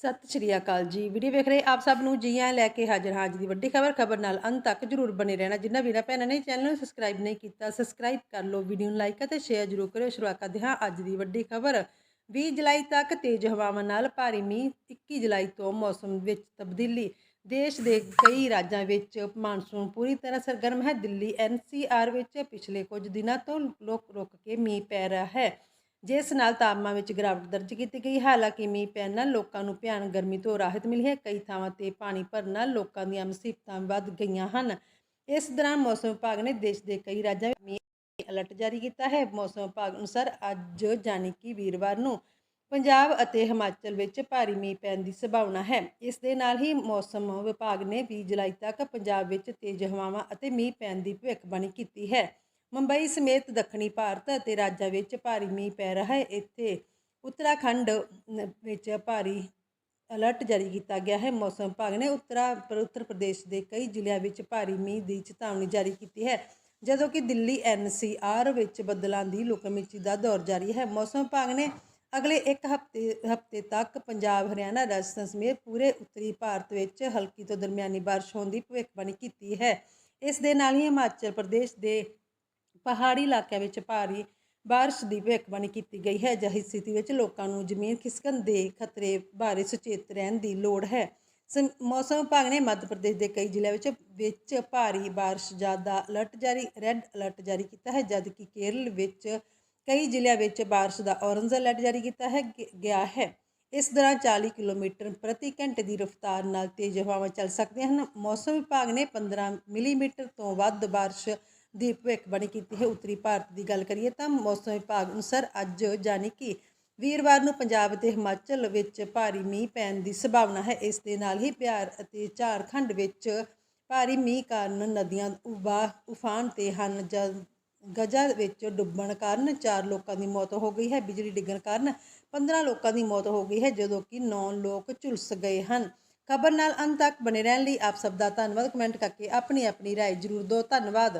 ਸਤਿ ਸ਼੍ਰੀ ਅਕਾਲ ਜੀ। ਵੀਡੀਓ ਵੇਖ ਰਹੇ ਆਪ ਸਭ ਨੂੰ ਜੀ ਆਇਆਂ ਲੈ ਕੇ ਹਾਜ਼ਰ ਹਾਂ ਅੱਜ ਦੀ ਵੱਡੀ ਖਬਰ। ਖਬਰ ਨਾਲ ਅੰਤ ਤੱਕ ਜਰੂਰ ਬਣੇ ਰਹਿਣਾ। ਜਿੰਨਾ ਵੀਰਾਂ ਭੈਣਾਂ ਨੇ ਚੈਨਲ ਨੂੰ ਸਬਸਕ੍ਰਾਈਬ ਨਹੀਂ ਕੀਤਾ ਸਬਸਕ੍ਰਾਈਬ ਕਰ ਲਓ, ਵੀਡੀਓ ਨੂੰ ਲਾਈਕ ਅਤੇ ਸ਼ੇਅਰ ਜਰੂਰ ਕਰਿਓ। ਸ਼ੁਰੂਆਤ ਕਰਦੇ ਹਾਂ ਅੱਜ ਦੀ ਵੱਡੀ ਖਬਰ। 20 ਜੁਲਾਈ ਤੱਕ ਤੇਜ਼ ਹਵਾਵਾਂ ਨਾਲ ਭਾਰੀ ਮੀਂਹ 21 ਜੁਲਾਈ ਤੋਂ ਮੌਸਮ ਵਿੱਚ ਤਬਦੀਲੀ। ਦੇਸ਼ ਦੇ ਕਈ ਰਾਜਾਂ ਵਿੱਚ ਮਾਨਸੂਨ ਪੂਰੀ ਤਰ੍ਹਾਂ ਸਰਗਰਮ ਹੈ। ਦਿੱਲੀ ਐਨਸੀਆਰ ਵਿੱਚ ਪਿਛਲੇ ਕੁਝ ਦਿਨਾਂ ਤੋਂ ਰੁਕ ਰੁਕ ਕੇ ਮੀਂਹ ਪੈ ਰਿਹਾ ਹੈ। ਜਿਸ ਨਾਲ ਤਾਪਮਾਨ ਵਿੱਚ ਗਿਰਾਵਟ ਦਰਜ ਕੀਤੀ ਗਈ। ਹਾਲਾਂਕਿ ਮੀਂਹ ਪੈਣ ਨਾਲ ਲੋਕਾਂ ਨੂੰ ਭਿਆਨਕ ਗਰਮੀ ਤੋਂ ਰਾਹਤ ਮਿਲੀ ਹੈ। ਕਈ ਥਾਵਾਂ ਤੇ ਪਾਣੀ ਭਰਨ ਨਾਲ ਲੋਕਾਂ ਦੀਆਂ ਮੁਸੀਬਤਾਂ ਵੱਧ ਗਈਆਂ ਹਨ। ਇਸ ਦੌਰਾਨ ਮੌਸਮ ਵਿਭਾਗ ਨੇ ਦੇਸ਼ ਦੇ ਕਈ ਰਾਜਾਂ ਵਿੱਚ ਮੀਂਹ ਅਲਰਟ ਜਾਰੀ ਕੀਤਾ ਹੈ। ਮੌਸਮ ਵਿਭਾਗ ਅਨੁਸਾਰ ਅੱਜ ਯਾਨੀ ਕਿ ਵੀਰਵਾਰ ਨੂੰ ਪੰਜਾਬ ਅਤੇ ਹਿਮਾਚਲ ਵਿੱਚ ਭਾਰੀ ਮੀਂਹ ਪੈਣ ਦੀ ਸੰਭਾਵਨਾ ਹੈ। ਇਸ ਦੇ ਨਾਲ ਹੀ ਮੌਸਮ ਵਿਭਾਗ ਨੇ 20 ਜੁਲਾਈ ਤੱਕ ਪੰਜਾਬ ਵਿੱਚ ਤੇਜ਼ ਹਵਾਵਾਂ ਅਤੇ ਮੀਂਹ ਪੈਣ ਦੀ ਭਵਿੱਖਬਾਣੀ ਕੀਤੀ ਹੈ। ਮੁੰਬਈ ਸਮੇਤ ਦੱਖਣੀ ਭਾਰਤ ਅਤੇ ਰਾਜਾਂ ਵਿੱਚ ਭਾਰੀ ਮੀਂਹ ਪੈ ਰਿਹਾ ਹੈ। ਇੱਥੇ ਉੱਤਰਾਖੰਡ ਵਿੱਚ ਭਾਰੀ ਅਲਰਟ ਜਾਰੀ ਕੀਤਾ ਗਿਆ ਹੈ। ਮੌਸਮ ਵਿਭਾਗ ਨੇ ਉੱਤਰਾ ਪਰ ਉੱਤਰ ਪ੍ਰਦੇਸ਼ ਦੇ ਕਈ ਜ਼ਿਲ੍ਹਿਆਂ ਵਿੱਚ ਭਾਰੀ ਮੀਂਹ ਦੀ ਚੇਤਾਵਨੀ ਜਾਰੀ ਕੀਤੀ ਹੈ, ਜਦੋਂ ਕਿ ਦਿੱਲੀ ਐਨਸੀਆਰ ਵਿੱਚ ਬੱਦਲਾਂ ਦੀ ਲੁਕਮਿਚੀ ਦਾ ਦੌਰ ਜਾਰੀ ਹੈ। ਮੌਸਮ ਵਿਭਾਗ ਨੇ ਅਗਲੇ ਇੱਕ ਹਫ਼ਤੇ ਹਫ਼ਤੇ ਤੱਕ ਪੰਜਾਬ, ਹਰਿਆਣਾ, ਰਾਜਸਥਾਨ ਸਮੇਤ ਪੂਰੇ ਉੱਤਰੀ ਭਾਰਤ ਵਿੱਚ ਹਲਕੀ ਤੋਂ ਦਰਮਿਆਨੀ ਬਾਰਿਸ਼ ਹੋਣ ਦੀ ਭਵਿੱਖਬਾਣੀ ਕੀਤੀ ਹੈ। ਇਸ ਦੇ ਨਾਲ ਹੀ ਹਿਮਾਚਲ ਪ੍ਰਦੇਸ਼ ਦੇ ਪਹਾੜੀ ਇਲਾਕਿਆਂ ਵਿੱਚ ਭਾਰੀ ਬਾਰਿਸ਼ ਦੀ ਭਵਿੱਖਬਾਣੀ ਕੀਤੀ ਗਈ ਹੈ। ਅਜਿਹੀ ਸਥਿਤੀ ਵਿੱਚ ਲੋਕਾਂ ਨੂੰ ਜ਼ਮੀਨ ਖਿਸਕਣ ਦੇ ਖਤਰੇ ਬਾਰੇ ਸੁਚੇਤ ਰਹਿਣ ਦੀ ਲੋੜ ਹੈ। ਸਮ- ਮੌਸਮ ਵਿਭਾਗ ਨੇ ਮੱਧ ਪ੍ਰਦੇਸ਼ ਦੇ ਕਈ ਜ਼ਿਲ੍ਹਿਆਂ ਵਿੱਚ ਵਿੱਚ ਭਾਰੀ ਬਾਰਿਸ਼ ਜ਼ਿਆਦਾ ਅਲਰਟ ਜਾਰੀ ਰੈੱਡ ਅਲਰਟ ਜਾਰੀ ਕੀਤਾ ਹੈ, ਜਦਕਿ ਕੇਰਲ ਵਿੱਚ ਕਈ ਜ਼ਿਲ੍ਹਿਆਂ ਵਿੱਚ ਬਾਰਿਸ਼ ਦਾ ਔਰੰਜ ਅਲਰਟ ਜਾਰੀ ਕੀਤਾ ਹੈ, ਗ- ਗਿਆ ਹੈ। ਇਸ ਦੌਰਾਨ 40 ਕਿਲੋਮੀਟਰ ਪ੍ਰਤੀ ਘੰਟੇ ਦੀ ਰਫ਼ਤਾਰ ਨਾਲ ਤੇਜ਼ ਹਵਾਵਾਂ ਚੱਲ ਸਕਦੀਆਂ ਹਨ। ਮੌਸਮ ਵਿਭਾਗ ਨੇ 15 ਮਿਲੀਮੀਟਰ ਤੋਂ ਵੱਧ ਬਾਰਿਸ਼ ਦੀ ਭਵਿੱਖਬਾਣੀ ਕੀਤੀ ਹੈ ਉੱਤਰੀ ਭਾਰਤ ਦੀ ਗੱਲ ਕਰੀਏ ਤਾਂ ਮੌਸਮ ਵਿਭਾਗ ਅਨੁਸਾਰ ਅੱਜ ਯਾਨੀ ਕਿ ਵੀਰਵਾਰ ਨੂੰ ਪੰਜਾਬ ਅਤੇ ਹਿਮਾਚਲ ਵਿੱਚ ਭਾਰੀ ਮੀਂਹ ਪੈਣ ਦੀ ਸੰਭਾਵਨਾ ਹੈ ਇਸ ਦੇ ਨਾਲ ਹੀ ਬਿਹਾਰ ਅਤੇ ਝਾਰਖੰਡ ਵਿੱਚ ਭਾਰੀ ਮੀਂਹ ਕਾਰਨ ਨਦੀਆਂ ਉਬਾ ਉਫਾਨ ਤੇ ਹਨ ਜਦ ਗਜਾ ਵਿੱਚ ਡੁੱਬਣ ਕਾਰਨ 4 ਲੋਕਾਂ ਦੀ ਮੌਤ ਹੋ ਗਈ ਹੈ ਬਿਜਲੀ ਡਿੱਗਣ ਕਾਰਨ 15 ਲੋਕਾਂ ਦੀ ਮੌਤ ਹੋ ਗਈ ਹੈ ਜਦੋਂ ਕਿ 9 ਲੋਕ ਝੁਲਸ ਗਏ ਹਨ ਖਬਰ ਨਾਲ ਅੰਤ ਤੱਕ ਬਣੇ ਰਹਿਣ ਲਈ ਆਪ ਸਭ ਦਾ ਧੰਨਵਾਦ ਕਮੈਂਟ ਕਰਕੇ ਆਪਣੀ ਆਪਣੀ رائے ਜ਼ਰੂਰ ਦਿਓ ਧੰਨਵਾਦ